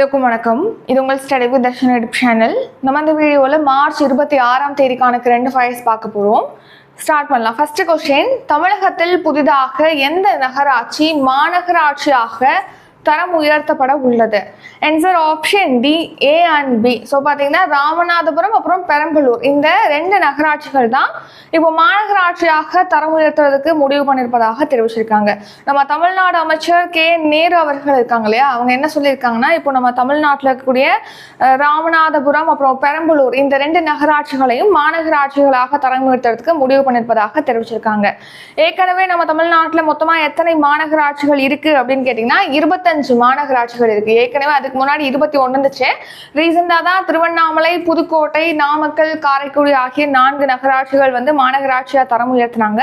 எல்லோருக்கும் வணக்கம். இது உங்கள் ஸ்டடி வித் தர்ஷன் எடுப் சேனல் நம்ம இந்த வீடியோவில் மார்ச் இருபத்தி ஆறாம் தேதிக்கான ரெண்டு ஃபைல்ஸ் பார்க்க போகிறோம் ஸ்டார்ட் பண்ணலாம். ஃபர்ஸ்ட் கொஸ்டின் தமிழகத்தில் புதிதாக எந்த நகராட்சி மாநகராட்சியாக தரம் உயர்த்தப்பட உள்ளது. Answer option D A and B so பார்த்தீங்கன்னா ராமநாதபுரம் அப்புறம் பெரம்பலூர். இந்த ரெண்டு நகராட்சிகள் தான் இப்போ மாநகராட்சியாக தரம் உயர்த்துறதுக்கு முடிவு பண்ணியிருப்பதாக தெரிவிச்சிருக்காங்க. நம்ம தமிழ்நாடு அமைச்சர் கே நேரு அவர்கள் இருக்காங்க இல்லையா? அவங்க என்ன சொல்லியிருக்காங்கன்னா இப்போ நம்ம தமிழ்நாட்டில் இருக்கக்கூடிய ராமநாதபுரம் அப்புறம் பெரம்பலூர் இந்த ரெண்டு நகராட்சிகளையும் மாநகராட்சிகளாக தரம் உயர்த்துறதுக்கு முடிவு பண்ணியிருப்பதாக தெரிவிச்சிருக்காங்க. ஏற்கனவே நம்ம தமிழ்நாட்டில் மொத்தமாக எத்தனை மாநகராட்சிகள் இருக்குது அப்படின்னு கேட்டிங்கன்னா இருபத்தஞ்சு மாநகராட்சிகள் இருக்கு. ஏற்கனவே அதுக்கு முன்னாடி இருபத்தி ஒன்று இருந்துச்சு. ரீசெண்டாக தான் திருவண்ணாமலை புதுக்கோட்டை நாமக்கல் காரைக்குடி ஆகிய நான்கு நகராட்சிகள் வந்து மாநகராட்சியாக தரம் உயர்த்தினாங்க.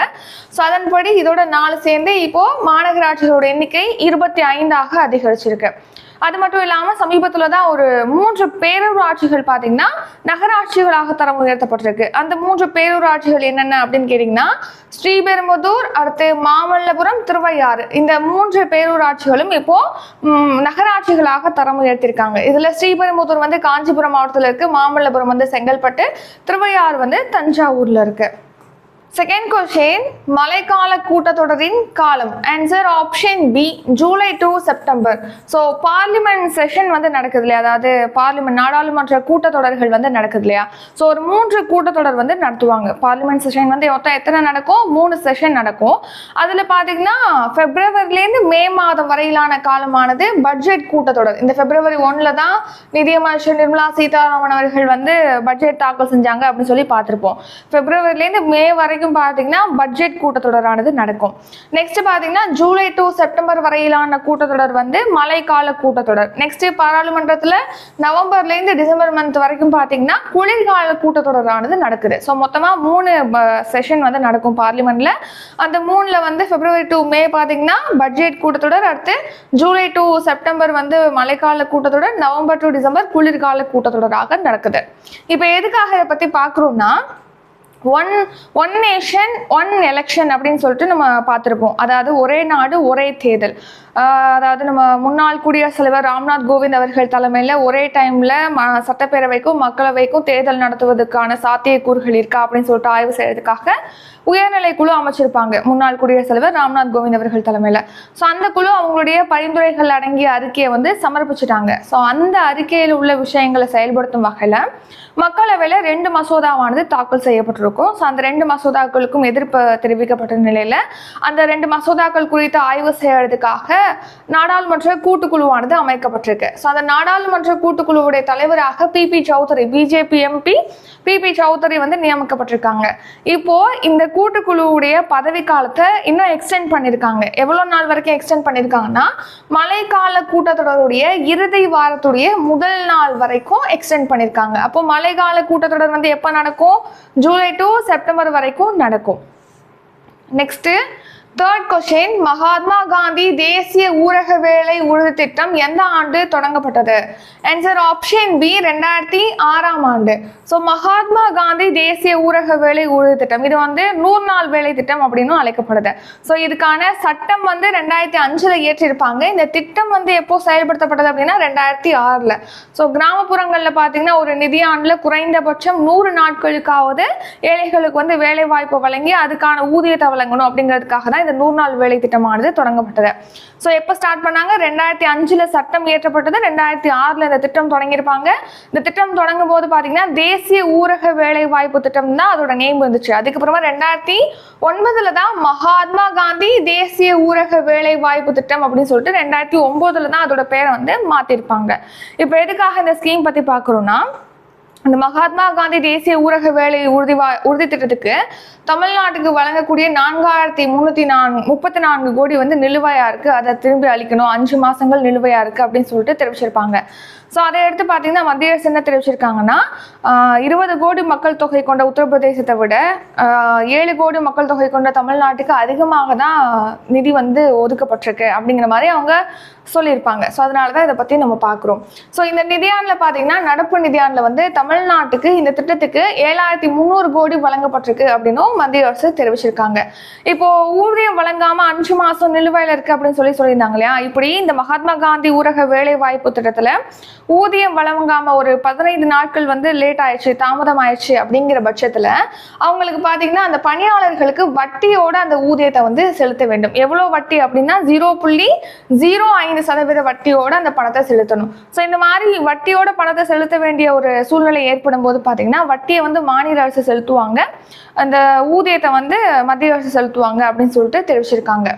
ஸோ அதன்படி இதோட நாலு சேர்ந்து இப்போ மாநகராட்சிகளோட எண்ணிக்கை இருபத்தி ஐந்தாக அதிகரிச்சிருக்கு. அது மட்டும் இல்லாமல் சமீபத்தில் தான் ஒரு மூன்று பேரூராட்சிகள் பார்த்தீங்கன்னா நகராட்சிகளாக தரம் உயர்த்தப்பட்டிருக்கு. அந்த மூன்று பேரூராட்சிகள் என்னென்ன அப்படின்னு கேட்டிங்கன்னா ஸ்ரீபெரும்புதூர் அடுத்து மாமல்லபுரம் திருவையாறு. இந்த மூன்று பேரூராட்சிகளும் இப்போ நகராட்சிகளாக தரம் உயர்த்திருக்காங்க. இதில் ஸ்ரீபெரும்புதூர் வந்து காஞ்சிபுரம் மாவட்டத்தில் இருக்குது மாமல்லபுரம் வந்து செங்கல்பட்டு திருவையாறு வந்து தஞ்சாவூரில் இருக்குது செகண்ட் கொஸ்டின் மழைக்கால கூட்டத்தொடரின் காலம். Answer option B July to September so parliament session வந்து நடக்குது இல்லையா? அதாவது பார்லிமெண்ட் நாடாளுமன்ற கூட்டத்தொடர்கள் வந்து நடக்குது இல்லையா? ஸோ ஒரு மூன்று கூட்டத்தொடர் வந்து நடத்துவாங்க. பார்லிமெண்ட் செஷன் வந்து மொத்தம் எத்தனை நடக்கும்? மூணு செஷன் நடக்கும். அதில் பார்த்தீங்கன்னா பிப்ரவரிலேருந்து மே மாதம் வரையிலான காலமானது பட்ஜெட் கூட்டத்தொடர். இந்த பிப்ரவரி ஒன்றில் தான் நிதியமைச்சர் நிர்மலா சீதாராமன் அவர்கள் வந்து பட்ஜெட் தாக்கல் செஞ்சாங்க அப்படின்னு சொல்லி பார்த்துருப்போம். பிப்ரவரிலேருந்து மே வரைக்கும் பார்த்தீங்கன்னா பட்ஜெட் கூட்டத்தொடரானது நடக்கும். நெக்ஸ்ட் பார்த்தீங்கன்னா ஜூலை டு செப்டம்பர் வரையிலான கூட்டத்தொடர் வந்து மழைக்கால கூட்டத்தொடர். நெக்ஸ்ட் பாராளுமன்றத்தில் நவம்பர்லேருந்து டிசம்பர் மந்த் வரைக்கும் பார்த்தீங்கன்னா குளிர்கால கூட்டத்தொடரானது நடக்குது. ஸோ மொத்தமாக மூணு செஷன் வந்து நடக்கும் பார்லிமெண்ட்ல அந்த மூணில் வந்து பிப்ரவரி டு மே பார்த்தீங்கன்னா பட்ஜெட் கூட்டத்தொடர் அடுத்து ஜூலை டு செப்டம்பர் வந்து மழைக்கால கூட்டத்தொடர் நவம்பர் டு டிசம்பர் குளிர்கால கூட்டத்தொடராக நடக்குது. இப்போ எதுக்காக இதை பற்றி பார்க்குறோம்னா one one nation one election அப்படின்னு சொல்லிட்டு நம்ம பார்த்துருப்போம் அதாவது ஒரே நாடு ஒரே தேர்தல். அதாவது நம்ம முன்னாள் குடியரசுத் தலைவர் ராம்நாத் கோவிந்த் அவர்கள் தலைமையில் ஒரே டைமில் ம சட்டப்பேரவைக்கும் மக்களவைக்கும் தேர்தல் நடத்துவதற்கான சாத்தியக்கூறுகள் இருக்கா அப்படின்னு சொல்லிட்டு ஆய்வு செய்யறதுக்காக உயர்நிலை குழு அமைச்சிருப்பாங்க. முன்னாள் குடியரசுத் தலைவர் ராம்நாத் கோவிந்த் அவர்கள் தலைமையில். ஸோ அந்த குழு அவங்களுடைய பரிந்துரைகள் அடங்கிய அறிக்கையை வந்து சமர்ப்பிச்சிட்டாங்க. ஸோ அந்த அறிக்கையில் உள்ள விஷயங்களை செயல்படுத்தும் வகையில் மக்களவையில் ரெண்டு மசோதாவானது தாக்கல் செய்யப்பட்டிருக்கும். ஸோ அந்த ரெண்டு மசோதாக்களுக்கும் எதிர்ப்பு தெரிவிக்கப்பட்ட நிலையில் அந்த ரெண்டு மசோதாக்கள் குறித்து ஆய்வு செய்யறதுக்காக நாடாளுமன்ற கூட்டுக்குழுவானது அமைக்கப்பட்டிருக்கு. ஸோ அந்த நாடாளுமன்ற கூட்டுக்குழுவுடைய தலைவராக பிபி சௌத்ரி பிஜேபி எம்பி பிபி சௌத்ரி வந்து நியமிக்கப்பட்டிருக்காங்க. இப்போ இந்த கூட்டுக்குழுவுடைய பதவி காலத்தை இன்னும் எக்ஸ்டெண்ட் பண்ணியிருக்காங்க எவ்வளோ நாள் வரைக்கும் எக்ஸ்டெண்ட் பண்ணியிருக்காங்கன்னா மழைக்கால கூட்டத்தொடருடைய இறுதி வாரத்துடைய முதல் நாள் வரைக்கும் எக்ஸ்டெண்ட் பண்ணியிருக்காங்க அப்போ மழைக்கால கூட்டத்தொடர் வந்து எப்போ நடக்கும்? ஜூலை டு செப்டம்பர் வரைக்கும் நடக்கும். Next third question Mahatma Gandhi தேசிய ஊரக வேலை உறுதி திட்டம் எந்த ஆண்டு தொடங்கப்பட்டது? ஆன்சர் ஆப்ஷன் பி ரெண்டாயிரத்தி ஆறாம் ஆண்டு. ஸோ மகாத்மா காந்தி தேசிய ஊரக வேலை உறுதி திட்டம். இது வந்து நூறு நாள் வேலை திட்டம் அப்படின்னு அழைக்கப்படுது. ஸோ இதுக்கான சட்டம் வந்து ரெண்டாயிரத்தி அஞ்சில் இயற்றிருப்பாங்க. இந்த திட்டம் வந்து எப்போ செயல்படுத்தப்பட்டது அப்படின்னா ரெண்டாயிரத்தி ஆறில். ஸோ கிராமப்புறங்களில் பார்த்தீங்கன்னா ஒரு நிதியாண்டில் குறைந்தபட்சம் நூறு நாட்களுக்காவது ஏழைகளுக்கு வந்து வேலை வாய்ப்பு வழங்கி அதுக்கான ஊதியத்தை வழங்கணும் அப்படிங்கிறதுக்காக தான் இந்த நூறு நாள் வேலை திட்டமானது தொடங்கப்பட்டது. ஸோ எப்போ ஸ்டார்ட் பண்ணாங்க? ரெண்டாயிரத்தி அஞ்சில் சட்டம் இயற்றப்பட்டது. ரெண்டாயிரத்தி ஆறில் இந்த திட்டம் தொடங்கியிருப்பாங்க. இந்த திட்டம் தொடங்கும் போது பார்த்தீங்கன்னா தேசிய ஊரக வேலை வாய்ப்பு திட்டம் தான் அதோட நேம் இருந்துச்சு. அதுக்கப்புறமா ரெண்டாயிரத்தி ஒன்பதில் தான் மகாத்மா காந்தி தேசிய ஊரக வேலை வாய்ப்பு திட்டம் அப்படின்னு சொல்லிட்டு ரெண்டாயிரத்தி ஒன்பதுல தான் அதோட பேரை வந்து மாற்றிருப்பாங்க இப்போ எதுக்காக இந்த ஸ்கீம் பற்றி பார்க்குறோன்னா இந்த மகாத்மா காந்தி தேசிய ஊரக வேலை உறுதி வா- உறுதி திட்டத்துக்கு தமிழ்நாட்டுக்கு வழங்கக்கூடிய நான்காயிரத்தி முந்நூற்றி நான்கு முப்பத்தி நான்கு கோடி வந்து நிலுவையா இருக்கு. அதை திரும்பி அளிக்கணும். அஞ்சு மாசங்கள் நிலுவையா இருக்கு அப்படின்னு சொல்லிட்டு தெரிவிச்சிருப்பாங்க. ஸோ அதை எடுத்து பார்த்தீங்கன்னா மத்திய அரசு என்ன தெரிவிச்சிருக்காங்கன்னா இருபது கோடி மக்கள் தொகை கொண்ட உத்தரப்பிரதேசத்தை விட ஏழு கோடி மக்கள் தொகை கொண்ட தமிழ்நாட்டுக்கு அதிகமாக தான் நிதி வந்து ஒதுக்கப்பட்டிருக்கு அப்படிங்கிற மாதிரி அவங்க சொல்லியிருப்பாங்க. ஸோ அதனால தான் இதை பற்றி நம்ம பார்க்குறோம். ஸோ இந்த நிதியாண்டில் பார்த்தீங்கன்னா நடப்பு நிதியாண்டில் வந்து தமிழ்நாட்டுக்கு இந்த திட்டத்துக்கு ஏழாயிரத்தி முந்நூறு கோடி வழங்கப்பட்டிருக்கு அப்படின்னும் மத்திய அரசு தெரிவிச்சிருக்காங்க. இப்போ ஊதியம் வழங்காம அஞ்சு மாதம் நிலுவையில் இருக்கு அப்படின்னு சொல்லி சொல்லியிருந்தாங்க இல்லையா? இப்படி இந்த மகாத்மா காந்தி ஊரக வேலை வாய்ப்பு ஊதியம் வழங்காம ஒரு பதினைந்து நாட்கள் வந்து லேட் ஆயிடுச்சு தாமதம் ஆயிடுச்சு அப்படிங்கிற பட்சத்துல அவங்களுக்கு பாத்தீங்கன்னா அந்த பணியாளர்களுக்கு வட்டியோட அந்த ஊதியத்தை வந்து செலுத்த வேண்டும். எவ்வளவு வட்டி அப்படின்னா ஜீரோ புள்ளி ஜீரோ ஐந்து சதவீத வட்டியோட அந்த பணத்தை செலுத்தணும். ஸோ இந்த மாதிரி வட்டியோட பணத்தை செலுத்த வேண்டிய ஒரு சூழ்நிலை ஏற்படும் போது பார்த்தீங்கன்னா வட்டியை வந்து மாநில அரசு செலுத்துவாங்க. அந்த ஊதியத்தை வந்து மத்திய அரசு செலுத்துவாங்க அப்படின்னு சொல்லிட்டு தெரிவிச்சிருக்காங்க.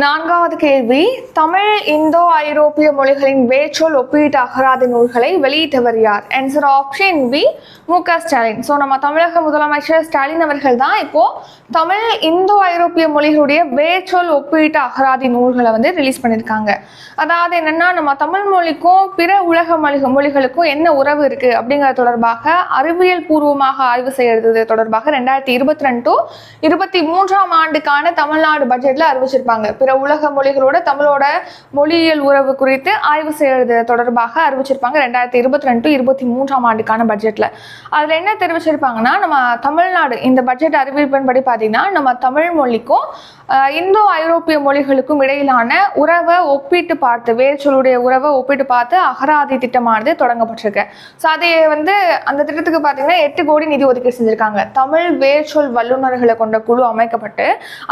நான்காவது கேள்வி தமிழ் இந்தோ ஐரோப்பிய மொழிகளின் வேச்சொல் ஒப்பீட்டு அகராதி நூல்களை வெளியிட்டவர் யார்? ஆன்சர் ஆப்ஷன் பி மு க. ஸ்டாலின். ஸோ நம்ம தமிழக முதலமைச்சர் ஸ்டாலின் அவர்கள் தான் இப்போ தமிழ் இந்தோ ஐரோப்பிய மொழிகளுடைய வேச்சொல் ஒப்பீட்டு அகராதி நூல்களை வந்து ரிலீஸ் பண்ணியிருக்காங்க அதாவது என்னன்னா நம்ம தமிழ் மொழிக்கும் பிற உலக மொழி மொழிகளுக்கும் என்ன உறவு இருக்கு அப்படிங்கிறது தொடர்பாக அறிவியல் பூர்வமாக ஆய்வு செய்யறது தொடர்பாக ரெண்டாயிரத்தி இருபத்தி ரெண்டு டு இருபத்தி மூன்றாம் ஆண்டுக்கான தமிழ்நாடு பட்ஜெட்ல அறிவிச்சிருப்பாங்க. பிற உலக மொழிகளோட தமிழோட மொழியியல் உறவு குறித்து ஆய்வு செய்யறது தொடர்பாக அறிவிச்சிருப்பாங்க. ரெண்டாயிரத்தி இருபத்தி ரெண்டு இருபத்தி மூன்றாம் ஆண்டுக்கான பட்ஜெட்ல அதுல என்ன தெரிவிச்சிருப்பாங்கன்னா நம்ம தமிழ்நாடு இந்த பட்ஜெட் அறிவிப்பின்படி பார்த்தீங்கன்னா நம்ம தமிழ் மொழிக்கும் இந்தோ ஐரோப்பிய மொழிகளுக்கும் இடையிலான உறவை ஒப்பிட்டு பார்த்து வேர்ச்சொல்லுடைய உறவை ஒப்பிட்டு பார்த்து அகராதி திட்டமானது தொடங்கப்பட்டிருக்கு. ஸோ அதை வந்து அந்த திட்டத்துக்கு பார்த்தீங்கன்னா எட்டு கோடி நிதி ஒதுக்கீடு செஞ்சிருக்காங்க. தமிழ் வேர்ச்சொல் வல்லுநர்களை கொண்ட குழு அமைக்கப்பட்டு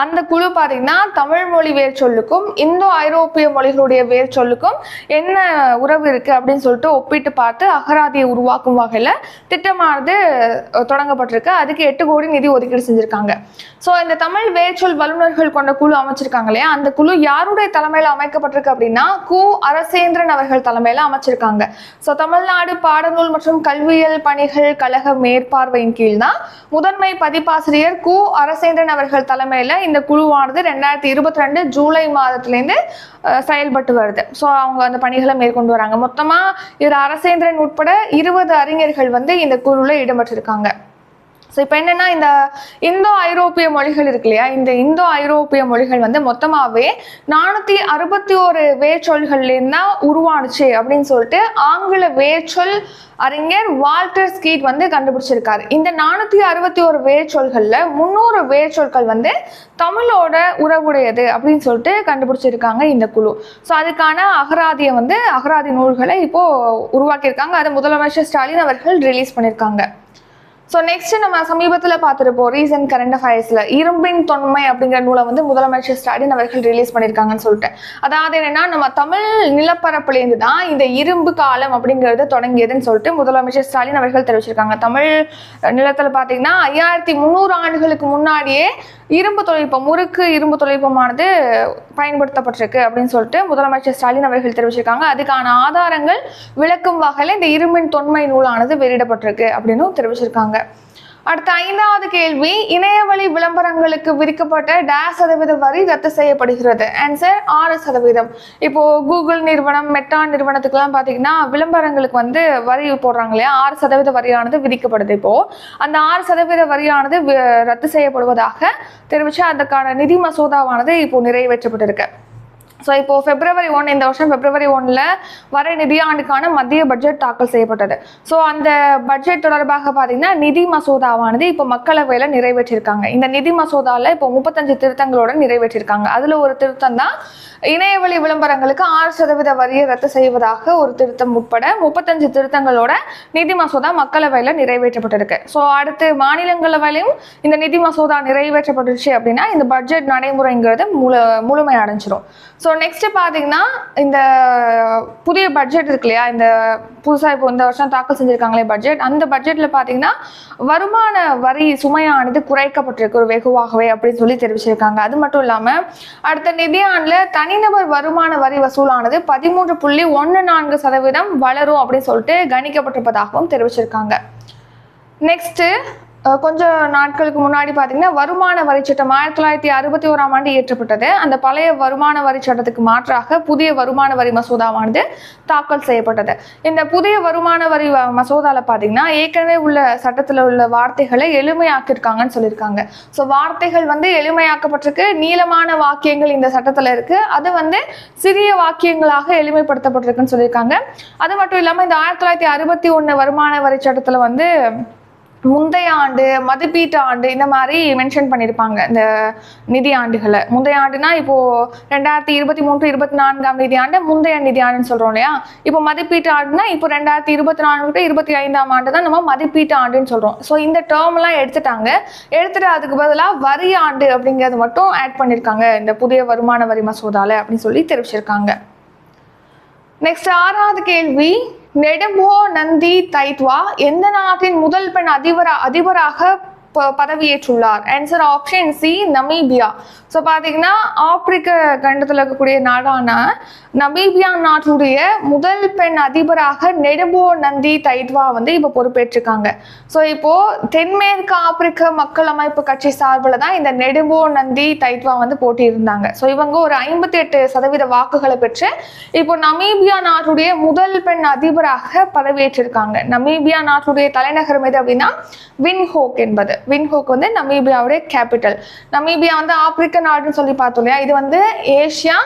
அந்த குழு பார்த்தீங்கன்னா தமிழ் மொழி வேர்ச்சொல்லுக்கும் இந்தோ ஐரோப்பிய மொழிகளுடைய வேர்ச்சொல்லுக்கும் என்ன உறவு இருக்குது அப்படின்னு சொல்லிட்டு ஒப்பிட்டு பார்த்து அகராதியை உருவாக்கும் வகையில் திட்டமானது தொடங்கப்பட்டிருக்கு. அதுக்கு எட்டு கோடி நிதி ஒதுக்கீடு செஞ்சுருக்காங்க. ஸோ இந்த தமிழ் வேர்ச்சொல் வல்லுநர்கள் கொண்ட குழு அமைச்சிருக்காங்க இல்லையா? அந்த குழு யாருடைய தலைமையில் அமைக்கப்பட்டிருக்கு அப்படின்னா கு. அரசேந்திரன் அவர்கள் தலைமையில் அமைச்சிருக்காங்க. ஸோ தமிழ்நாடு பாடநூல் மற்றும் கல்வியியல் பணிகள் கழக மேற்பார்வையின் கீழ் தான் முதன்மை பதிப்பாசிரியர் கு. அரசேந்திரன் அவர்கள் தலைமையில் இந்த குழுவானது ரெண்டாயிரத்தி இருபத்தி ரெண்டு ஜூலை மாதத்துலேருந்து செயல்பட்டு வருது. ஸோ அவங்க அந்த பணிகளை மேற்கொண்டு வராங்க. மொத்தமாக இவர் அரசேந்திரன் உட்பட இருபது அறிஞர்கள் வந்து இந்த குழுவில் இடம்பெற்றிருக்காங்க. இப்போ என்னென்னா இந்த இந்தோ ஐரோப்பிய மொழிகள் இருக்கு இல்லையா? இந்த இந்தோ ஐரோப்பிய மொழிகள் வந்து மொத்தமாகவே நானூற்றி அறுபத்தி ஒரு வேர்ச்சொல்கள்லேருந்து தான் உருவானுச்சு அப்படின்னு சொல்லிட்டு ஆங்கில வேர்ச்சொல் அறிஞர் வால்டர் ஸ்கீட் வந்து கண்டுபிடிச்சிருக்காரு. இந்த நானூற்றி அறுபத்தி ஒரு வேர்ச்சொல்களில் முந்நூறு வேர்ச்சொற்கள் வந்து தமிழோட உறவுடையது அப்படின்னு சொல்லிட்டு கண்டுபிடிச்சிருக்காங்க இந்த குழு. ஸோ அதுக்கான அகராதியை வந்து அகராதி நூல்களை இப்போது உருவாக்கியிருக்காங்க. அதை முதலமைச்சர் ஸ்டாலின் அவர்கள் ரிலீஸ் பண்ணியிருக்காங்க. ஸோ நெக்ஸ்ட் நம்ம சமீபத்தில் பார்த்துருப்போம் ரீசன்ட் கரண்ட் அஃபேர்ஸில் இரும்பின் தொன்மை அப்படிங்கிற நூலை வந்து முதலமைச்சர் ஸ்டாலின் அவர்கள் ரிலீஸ் பண்ணியிருக்காங்கன்னு சொல்லிட்டு அதாவது என்னன்னா நம்ம தமிழ் நிலப்பரப்புலேருந்து தான் இந்த இரும்பு காலம் அப்படிங்கிறது தொடங்கியதுன்னு சொல்லிட்டு முதலமைச்சர் ஸ்டாலின் அவர்கள் தெரிவிச்சிருக்காங்க. தமிழ் நிலத்தில் பார்த்தீங்கன்னா ஐயாயிரத்தி முந்நூறு ஆண்டுகளுக்கு முன்னாடியே இரும்பு தொழில்நுட்பம் முறுக்கு இரும்பு தொழில்நுட்பமானது பயன்படுத்தப்பட்டிருக்கு அப்படின்னு சொல்லிட்டு முதலமைச்சர் ஸ்டாலின் அவர்கள் தெரிவிச்சிருக்காங்க. அதுக்கான ஆதாரங்கள் விளக்கும் வகையில் இந்த இரும்பின் தொன்மை நூலானது வெளியிடப்பட்டிருக்கு அப்படின்னு தெரிவிச்சிருக்காங்க. அடுத்த ஐந்தாவது கேள்வி இணையவழி விளம்பரங்களுக்கு விதிக்கப்பட்ட டேஷ் சதவீத வரி ரத்து செய்யப்படுகிறது. ஆன்சர் ஆறு சதவீதம். இப்போ கூகுள் நிறுவனம் மெட்டா நிறுவனத்துக்குலாம் பார்த்தீங்கன்னா விளம்பரங்களுக்கு வந்து வரி போடுறாங்க இல்லையா? ஆறு சதவீத வரியானது விதிக்கப்படுது இப்போ. அந்த ஆறு சதவீத வரியானது ரத்து செய்யப்படுவதாக தெரிவித்து அதுக்கான நிதி மசோதாவானது இப்போ நிறைவேற்றப்பட்டிருக்கு. ஸோ இப்போ பிப்ரவரி ஒன் இந்த வருஷம் பிப்ரவரி ஒன்ல வர நிதியாண்டுக்கான மத்திய பட்ஜெட் தாக்கல் செய்யப்பட்டது. ஸோ அந்த பட்ஜெட் தொடர்பாக பார்த்தீங்கன்னா நிதி மசோதாவானது இப்போ மக்களவையில் நிறைவேற்றியிருக்காங்க இந்த நிதி மசோதாவில் இப்போ முப்பத்தஞ்சு திருத்தங்களோட நிறைவேற்றியிருக்காங்க அதில் ஒரு திருத்தம் தான் இணையவழி விளம்பரங்களுக்கு ஆறு சதவீத வரியை ரத்து செய்வதாக ஒரு திருத்தம் உட்பட முப்பத்தஞ்சு திருத்தங்களோட நிதி மசோதா மக்களவையில் நிறைவேற்றப்பட்டிருக்கு. ஸோ அடுத்து மாநிலங்களவையிலும் இந்த நிதி மசோதா நிறைவேற்றப்பட்டுச்சு அப்படின்னா இந்த பட்ஜெட் நடைமுறைங்கிறது முழு முழுமை அடைஞ்சிரும் ஸோ ஸோ நெக்ஸ்ட்டு பார்த்தீங்கன்னா இந்த புதிய பட்ஜெட் இருக்கு இல்லையா? இந்த புதுசாக இப்போ இந்த வருஷம் தாக்கல் செஞ்சுருக்காங்களே பட்ஜெட் அந்த பட்ஜெட்டில் பார்த்தீங்கன்னா வருமான வரி சுமையானது குறைக்கப்பட்டிருக்கு ஒரு வெகுவாகவே அப்படின்னு சொல்லி தெரிவிச்சிருக்காங்க. அது மட்டும் இல்லாமல் அடுத்த நிதியாண்டில் தனிநபர் வருமான வரி வசூலானது பதிமூன்று புள்ளி ஒன்று நான்கு சதவீதம் வளரும் அப்படின்னு சொல்லிட்டு கணிக்கப்பட்டிருப்பதாகவும் தெரிவிச்சிருக்காங்க. நெக்ஸ்ட்டு கொஞ்சம் நாட்களுக்கு முன்னாடி பார்த்தீங்கன்னா வருமான வரி சட்டம் ஆயிரத்தி தொள்ளாயிரத்தி அறுபத்தி ஓராம் ஆண்டு இயற்றப்பட்டது. அந்த பழைய வருமான வரி சட்டத்துக்கு மாற்றாக புதிய வருமான வரி மசோதாவானது தாக்கல் செய்யப்பட்டது. இந்த புதிய வருமான வரி வ- பார்த்தீங்கன்னா ஏற்கனவே உள்ள சட்டத்தில் உள்ள வார்த்தைகளை எளிமையாக்கியிருக்காங்கன்னு சொல்லியிருக்காங்க. ஸோ வார்த்தைகள் வந்து எளிமையாக்கப்பட்டிருக்கு நீளமான வாக்கியங்கள் இந்த சட்டத்தில் இருக்குது அது வந்து சிறிய வாக்கியங்களாக எளிமைப்படுத்தப்பட்டிருக்குன்னு சொல்லியிருக்காங்க. அது மட்டும் இல்லாமல் இந்த ஆயிரத்தி தொள்ளாயிரத்தி அறுபத்தி ஒன்று வருமான வரி சட்டத்தில் வந்து முந்தைய ஆண்டு மதிப்பீட்டு ஆண்டு இந்த மாதிரி மென்ஷன் பண்ணியிருப்பாங்க இந்த நிதி ஆண்டுகளை. முந்தைய ஆண்டுனா இப்போ ரெண்டாயிரத்தி இருபத்தி மூன்று இருபத்தி நான்காம் நிதி ஆண்டு முந்தைய நிதி ஆண்டுன்னு சொல்றோம் இல்லையா? இப்போ மதிப்பீட்டு ஆண்டுனா இப்போ ரெண்டாயிரத்தி இருபத்தி நான்கு இருபத்தி ஐந்தாம் ஆண்டு தான் நம்ம மதிப்பீட்டு ஆண்டுன்னு சொல்றோம். ஸோ இந்த டேர்ம் எல்லாம் எடுத்துட்டாங்க. எடுத்துட்டு அதுக்கு பதிலாக வரி ஆண்டு அப்படிங்கிறது மட்டும் ஆட் பண்ணியிருக்காங்க இந்த புதிய வருமான வரி மசோதாவில் அப்படின்னு சொல்லி தெரிவிச்சிருக்காங்க. நெக்ஸ்ட் ஆறாவது கேள்வி. நெடும்போ நந்தி தைத்வா எந்த நாட்டின் முதல் பெண் அதிபரா அதிபராக பதவியேற்றுள்ளார். Answer option C Namibia so பார்த்தீங்கன்னா ஆப்பிரிக்க கண்டத்தில் இருக்கக்கூடிய நாடான நமீபியா நாட்டுடைய முதல் பெண் அதிபராக நெடும்போ நந்தி தைத்வா வந்து இப்போ பொறுப்பேற்றிருக்காங்க. ஸோ இப்போது தென்மேற்கு ஆப்பிரிக்க மக்கள் அமைப்பு கட்சி சார்பில் தான் இந்த நெடும்போ நந்தி தைத்வா வந்து போட்டியிருந்தாங்க. ஸோ இவங்க ஒரு ஐம்பத்தி எட்டு சதவீத வாக்குகளை பெற்று இப்போ நமீபியா நாட்டுடைய முதல் பெண் அதிபராக பதவியேற்றிருக்காங்க. நமீபியா நாட்டுடைய தலைநகரம் எது அப்படின்னா வின்ஹோக் என்பது. வின்ஹோக் வந்து நமீபியாவுடைய கேபிட்டல் நமீபியா வந்து ஆப்பிரிக்க நாடுன்னு சொல்லி பார்த்தோம் இல்லையா? இது வந்து ஏஷியா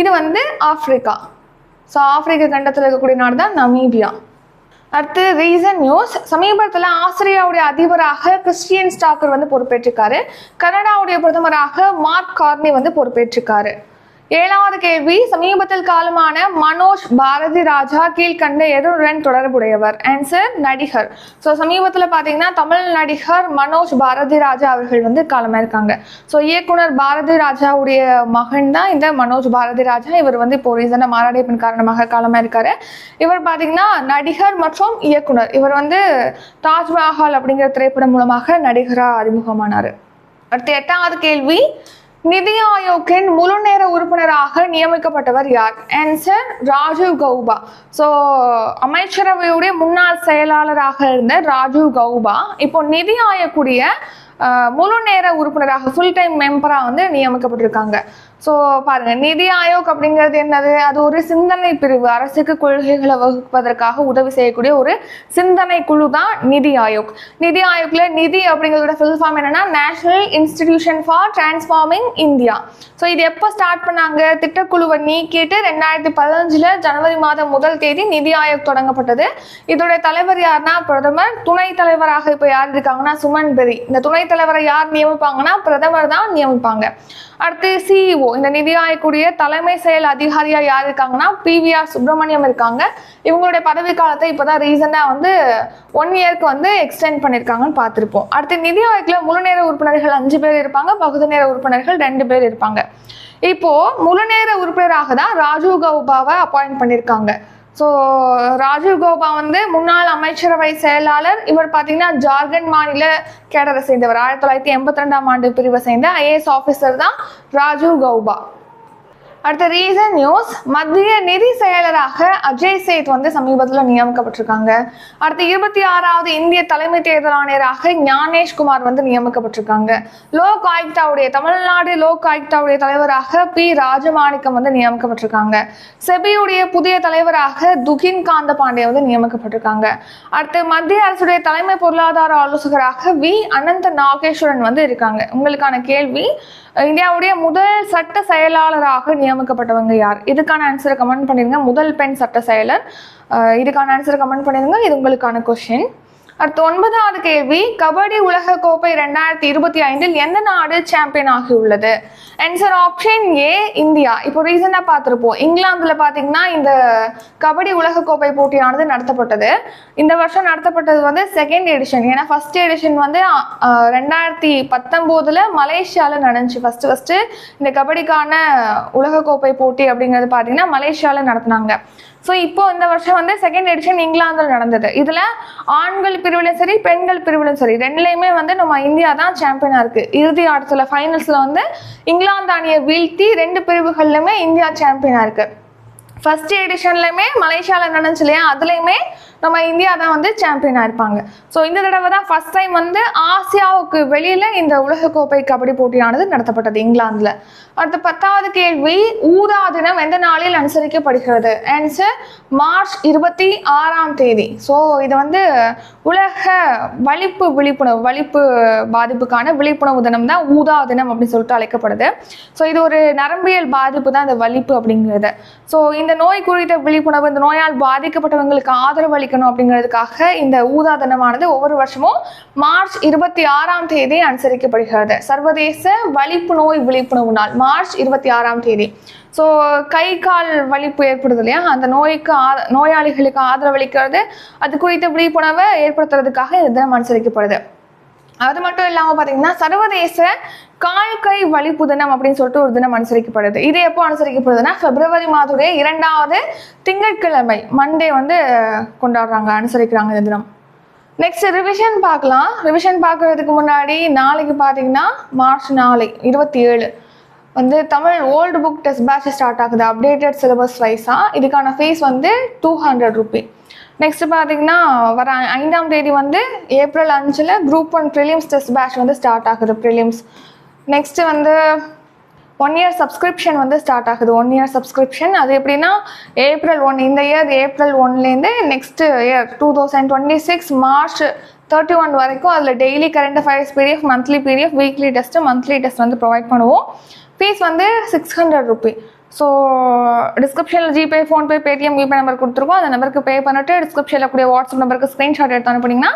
இது வந்து ஆப்பிரிக்கா. ஸோ ஆப்பிரிக்க கண்டத்தில் இருக்கக்கூடிய நாடு தான் நமீபியா. அடுத்து ரீசன் நியூஸ் சமீபத்தில் ஆஸ்திரியாவுடைய அதிபராக கிறிஸ்டியன் ஸ்டாக்கர் வந்து பொறுப்பேற்றிருக்காரு. கனடாவுடைய பிரதமராக மார்க் கார்னி வந்து பொறுப்பேற்றிருக்காரு. ஏழாவது கேள்வி சமீபத்தில் காலமான மனோஜ் பாரதி ராஜா கீழ்கண்ட எதனுடன் தொடர்புடையவர். ஆன்சர் நடிகர். ஸோ சமீபத்தில் பார்த்தீங்கன்னா தமிழ் நடிகர் மனோஜ் பாரதி ராஜா அவர்கள் வந்து காலமாயிருக்காங்க ஸோ இயக்குனர் பாரதி ராஜாவுடைய மகன் தான் இந்த மனோஜ் பாரதி ராஜா. இவர் வந்து இப்போ ரீசனாக மாரடைப்பின் காரணமாக காலமாயிருக்காரு இவர் பார்த்தீங்கன்னா நடிகர் மற்றும் இயக்குனர். இவர் வந்து தாஜ்மஹால் அப்படிங்கிற திரைப்படம் மூலமாக நடிகராக அறிமுகமானார். அடுத்து எட்டாவது கேள்வி நிதி ஆயோக்கின் முழு நேர உறுப்பினராக நியமிக்கப்பட்டவர் யார்? ஆன்சர் ராஜீவ் கௌபா. ஸோ அமைச்சரவையுடைய முன்னாள் செயலாளராக இருந்த ராஜீவ் கௌபா இப்போ நிதி ஆயக்கூடிய முழு நேர உறுப்பினராக ஃபுல் டைம் மெம்பராக வந்து நியமிக்கப்பட்டிருக்காங்க. ஸோ பாருங்க நிதி ஆயோக் அப்படிங்கிறது என்னது? அது ஒரு சிந்தனை பிரிவு. அரசுக்கு கொள்கைகளை வகுப்பதற்காக உதவி செய்யக்கூடிய ஒரு சிந்தனை குழு தான் நிதி ஆயோக். நிதி ஆயோக்ல நிதி அப்படிங்கிறதோட ஃபுல் ஃபார்ம் என்னன்னா national institution for transforming India so இது எப்போ ஸ்டார்ட் பண்ணாங்க? திட்டக்குழுவை நீக்கிட்டு ரெண்டாயிரத்தி பதினஞ்சில் ஜனவரி மாதம் முதல் தேதி நிதி ஆயோக் தொடங்கப்பட்டது. இதோட தலைவர் யாருன்னா பிரதமர் துணைத் தலைவராக இப்போ யார் இருக்காங்கன்னா சுமன் பெரி. இந்த துணைத் தலைவரை யார் நியமிப்பாங்கன்னா பிரதமர் தான் நியமிப்பாங்க. அடுத்து சிஇஓ இந்த நிதி ஆயக்கூடிய தலைமை செயல் அதிகாரியா யார் இருக்காங்கன்னா பிவிஆர் சுப்பிரமணியம் இருக்காங்க. இவங்களுடைய பதவி காலத்தை இப்போதான் ரீசெண்டா வந்து ஒன் இயர்க்கு வந்து எக்ஸ்டெண்ட் பண்ணியிருக்காங்கன்னு பார்த்துருப்போம். அடுத்து நிதி ஆயோக்ல முழு நேர உறுப்பினர்கள் அஞ்சு பேர் இருப்பாங்க பகுதி நேர உறுப்பினர்கள் ரெண்டு பேர் இருப்பாங்க. இப்போ முழு நேர உறுப்பினராக தான் ராஜீவ் கௌபாவை அப்பாயிண்ட் பண்ணியிருக்காங்க ஸோ ராஜீவ் கோபா வந்து முன்னாள் அமைச்சரவை செயலாளர். இவர் பார்த்தீங்கன்னா ஜார்க்கண்ட் மாநில கேடரை சேர்ந்தவர். ஆயிரத்தி தொள்ளாயிரத்தி எண்பத்தி ரெண்டாம் ஆண்டு பிரிவை சேர்ந்த ஐஏஎஸ் ஆஃபீஸர் தான் ராஜீவ் கௌபா அடுத்த ரீசன் நியூஸ் மத்திய நிதி செயலராக அஜய் சேத் வந்து சமீபத்தில் நியமிக்கப்பட்டிருக்காங்க. அடுத்து இருபத்தி ஆறாவது இந்திய தலைமை தேர்தல் ஆணையராக ஞானேஷ் குமார் வந்து நியமிக்கப்பட்டிருக்காங்க. லோக் ஆயுக்தாவுடைய தமிழ்நாடு லோக் ஆயுக்தாவுடைய தலைவராக பி ராஜமாணிக்கம் வந்து நியமிக்கப்பட்டிருக்காங்க. செபியுடைய புதிய தலைவராக துகின் காந்த பாண்டே வந்து நியமிக்கப்பட்டிருக்காங்க. அடுத்து மத்திய அரசுடைய தலைமை பொருளாதார ஆலோசகராக வி அனந்த நாகேஸ்வரன் வந்து இருக்காங்க. உங்களுக்கான கேள்வி இந்தியாவுடைய முதல் சட்ட செயலாளராக நியமிக்கப்பட்டவங்க யார்? இதுக்கான ஆன்சரை கமெண்ட் பண்ணிடுங்க முதல் பெண் சட்ட செயலர். இதுக்கான ஆன்சரை கமெண்ட் பண்ணிடுங்க இது உங்களுக்கான கொஸ்டின் அடுத்து ஒன்பதாவது கேள்வி கபடி உலக கோப்பை ரெண்டாயிரத்தி இருபத்தி ஐந்தில் எந்த நாடு சாம்பியன் ஆகியுள்ளது? Answer option A India. இப்போ ரீசெண்டாக பார்த்துருப்போம். இங்கிலாந்துல பார்த்தீங்கன்னா இந்த கபடி உலக கோப்பை போட்டியானது நடத்தப்பட்டது. இந்த வருஷம் நடத்தப்பட்டது வந்து செகண்ட் எடிஷன் ஏன்னா ஃபர்ஸ்ட் எடிஷன் வந்து ரெண்டாயிரத்தி பத்தொம்போதில் மலேசியாவில் நடந்துச்சு. ஃபஸ்ட்டு ஃபஸ்ட்டு இந்த கபடிக்கான உலகக்கோப்பை போட்டி அப்படிங்கிறது பார்த்தீங்கன்னா மலேசியாவில் நடத்துனாங்க. ஸோ இப்போ இந்த வருஷம் வந்து செகண்ட் எடிஷன் இங்கிலாந்தில் நடந்தது. இதில் ஆண்கள் பிரிவிலும் சரி பெண்கள் பிரிவிலும் சரி ரெண்டுலேயுமே வந்து நம்ம இந்தியா தான் சாம்பியனாக இருக்குது இறுதி ஆட்டத்தில் ஃபைனல்ஸில் வந்து இங்கிலாந்து அணியை வீழ்த்தி ரெண்டு பிரிவுகள்லையுமே இந்தியா சாம்பியனாக இருக்குது ஃபஸ்ட் எடிஷன்லையுமே மலேசியாவில் நடந்துச்சு இல்லையா? அதுலேயுமே நம்ம இந்தியா தான் வந்து சாம்பியனாக இருப்பாங்க. ஸோ இந்த தடவை தான் ஃபர்ஸ்ட் டைம் வந்து ஆசியாவுக்கு வெளியில் இந்த உலகக்கோப்பை கபடி போட்டியானது நடத்தப்பட்டது இங்கிலாந்தில். அடுத்த பத்தாவது கேள்வி ஊதா தினம் எந்த நாளில் அனுசரிக்கப்படுகிறது? ஆன்சர் மார்ச் இருபத்தி ஆறாம் தேதி. ஸோ இது வந்து உலக வலிப்பு விழிப்புணர்வு வலிப்பு பாதிப்புக்கான விழிப்புணர்வு தினம் தான் ஊதா தினம் அப்படின்னு சொல்லிட்டு அழைக்கப்படுது. ஸோ இது ஒரு நரம்பியல் பாதிப்பு தான் இந்த வலிப்பு அப்படிங்கிறது. ஸோ இந்த நோய் குறித்த விழிப்புணர்வு இந்த நோயால் பாதிக்கப்பட்டவங்களுக்கு ஆதரவு அளிக்கணும் அப்படிங்கிறதுக்காக இந்த ஊதா தினமானது ஒவ்வொரு வருஷமும் மார்ச் இருபத்தி ஆறாம் தேதி அனுசரிக்கப்படுகிறது. சர்வதேச வலிப்பு நோய் விழிப்புணர்வு நாள் மார்ச் இருபத்தி ஆறாம் தேதி. ஸோ கை கால் வலிப்பு ஏற்படுது இல்லையா? அந்த நோய்க்கு ஆ நோயாளிகளுக்கு ஆதரவளிக்கிறது. அது குறித்த விழிப்புணர்வை ஏற்படுத்துறதுக்காக இந்த தினம் அனுசரிக்கப்படுது. அது மட்டும் இல்லாமல் பார்த்தீங்கன்னா சர்வதேச கால் கை வலிப்பு தினம் அப்படின்னு சொல்லிட்டு ஒரு தினம் அனுசரிக்கப்படுது. இது எப்போ அனுசரிக்கப்படுதுன்னா பிப்ரவரி மாதத்துடைய இரண்டாவது திங்கட்கிழமை மண்டே வந்து கொண்டாடுறாங்க அனுசரிக்கிறாங்க இந்த தினம். நெக்ஸ்ட் ரிவிஷன் பார்க்கலாம். ரிவிஷன் பார்க்கறதுக்கு முன்னாடி நாளைக்கு பார்த்தீங்கன்னா மார்ச் நாளை இருபத்தி ஏழு. வந்து Tamil old book test batch start ஆகுது அப்டேட்டட் சிலபஸ் வைஸாக இதுக்கான ஃபீஸ் வந்து டூ ஹண்ட்ரட் ருபி நெக்ஸ்ட் பார்த்தீங்கன்னா வர ஐந்தாம் தேதி வந்து ஏப்ரல் அஞ்சில் group one prelims test batch வந்து ஸ்டார்ட் ஆகுது ப்ரிலிம்ஸ் நெக்ஸ்ட்டு வந்து ஒன் இயர் சப்ஸ்கிரிப்ஷன் வந்து ஸ்டார்ட் ஆகுது ஒன் இயர் சப்ஸ்கிரிப்ஷன் அது எப்படின்னா ஏப்ரல் ஒன் இந்த இயர் ஏப்ரல் ஒன்லேருந்து next year two thousand twenty six March thirty one வரைக்கும் அதில் daily current affairs PDF monthly PDF weekly test monthly test வந்து ப்ரொவைட் பண்ணுவோம். ஃபீஸ் வந்து சிக்ஸ் ஹண்ட்ரட் ருபி ஸோ டிஸ்கிரிப்ஷனில் GPay PhonePe Paytm UPay number கொடுத்துருக்கோம். அந்த நம்பருக்கு பே பண்ணிட்டு டிஸ்கிரிப்ஷனில் கூடிய வாட்ஸ்அப் நம்பருக்கு ஸ்க்ரீன்ஷாட் எடுத்து அனுப்புனீங்கன்னா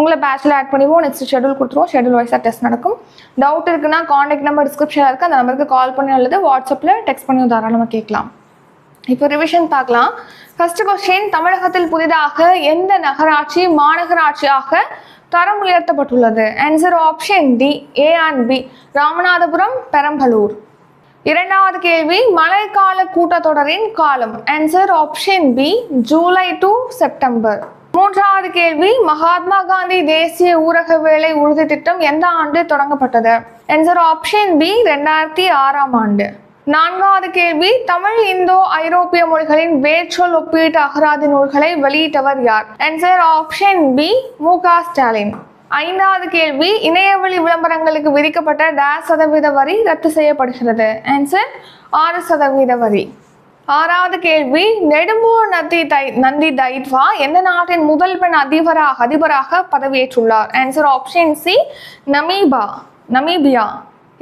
உங்களை பேச்சில் ஆட் பண்ணிவோம் நெக்ஸ்ட் ஷெடியூல் கொடுத்துருவோம். ஷெடியூல் வைஸாக டெஸ்ட் நடக்கும். டவுட் இருக்குன்னா காண்டாக்ட் நம்பர் டிஸ்கிரிப்ஷனில் இருக்குது அந்த நம்பருக்கு கால் பண்ணி அல்லது வாட்ஸ்அப்பில் டெக்ஸ்ட் பண்ணி தாராளமாக கேட்கலாம். இப்போ ரிவிஷன் பார்க்கலாம். ஃபர்ஸ்ட் கொஸ்டின் தமிழகத்தில் புதிதாக எந்த நகராட்சி மாநகராட்சியாக தரம் உயர்த்தப்பட்டுள்ளது. Answer option D A and B Ramanathapuram Perambalur. இரண்டாவது கேள்வி மழைக்கால கூட்டத்தொடரின் காலம். Answer option B July to September மூன்றாவது கேள்வி மகாத்மா காந்தி தேசிய ஊரக வேலை உறுதி திட்டம் எந்த ஆண்டு தொடங்கப்பட்டது? ஆன்சர் ஆப்ஷன் பி ரெண்டாயிரத்தி ஆறாம் ஆண்டு. நான்காவது கேள்வி தமிழ் இந்தோ ஐரோப்பிய மொழிகளின் வேர்ச்சொல் ஒப்பீட்டு அகராதி நூல்களை வெளியிட்டவர் யார்? ஆன்சர் ஆப்ஷன் பி மு க. ஸ்டாலின். ஐந்தாவது கேள்வி இணையவழி விளம்பரங்களுக்கு விதிக்கப்பட்ட டேஸ் சதவீத வரி ரத்து செய்யப்படுகிறது. ஆன்சர் ஆறு சதவீத வரி. ஆறாவது கேள்வி நெடும்பூர் நந்தி தை நந்தி தைத்வா எந்த நாட்டின் முதல் பெண் அதிபராக அதிபராக பதவியேற்றுள்ளார்? Answer option C நமீபா Namibia.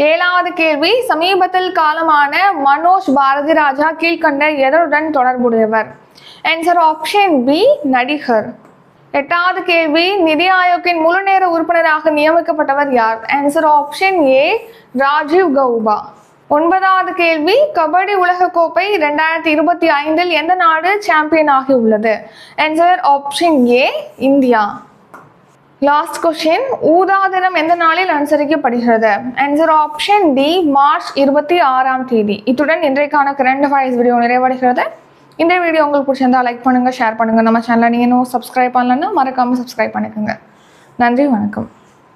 ஏழாவது கேள்வி சமீபத்தில் காலமான மனோஜ் பாரதி ராஜா கீழ்கண்ட எதனுடன் தொடர்புடையவர்? ஆன்சர் ஆப்ஷன் பி நடிகர். எட்டாவது கேள்வி நிதி ஆயோக்கின் முழு நேர உறுப்பினராக நியமிக்கப்பட்டவர் யார்? Answer option A Rajiv Gauba. ஒன்பதாவது கேள்வி கபடி உலகக்கோப்பை ரெண்டாயிரத்தி இருபத்தி ஐந்தில் எந்த நாடு சாம்பியன் ஆகி உள்ளது answer option A India. Last question ஊதா தினம் எந்த நாளில் அனுசரிக்கப்படுகிறது? ஆன்சர் ஆப்ஷன் டி மார்ச் இருபத்தி ஆறாம் தேதி. இத்துடன் இன்றைக்கான கரண்ட் அஃபேர்ஸ் வீடியோ நிறைவடைகிறது. இந்த வீடியோ உங்களுக்கு பிடிச்சிருந்தா லைக் பண்ணுங்கள் ஷேர் பண்ணுங்கள் நம்ம சேனலை நீங்கள் இன்னும் சப்ஸ்கிரைப் பண்ணலன்னா மறக்காமல் சப்ஸ்கிரைப் பண்ணிக்கோங்க. நன்றி வணக்கம்.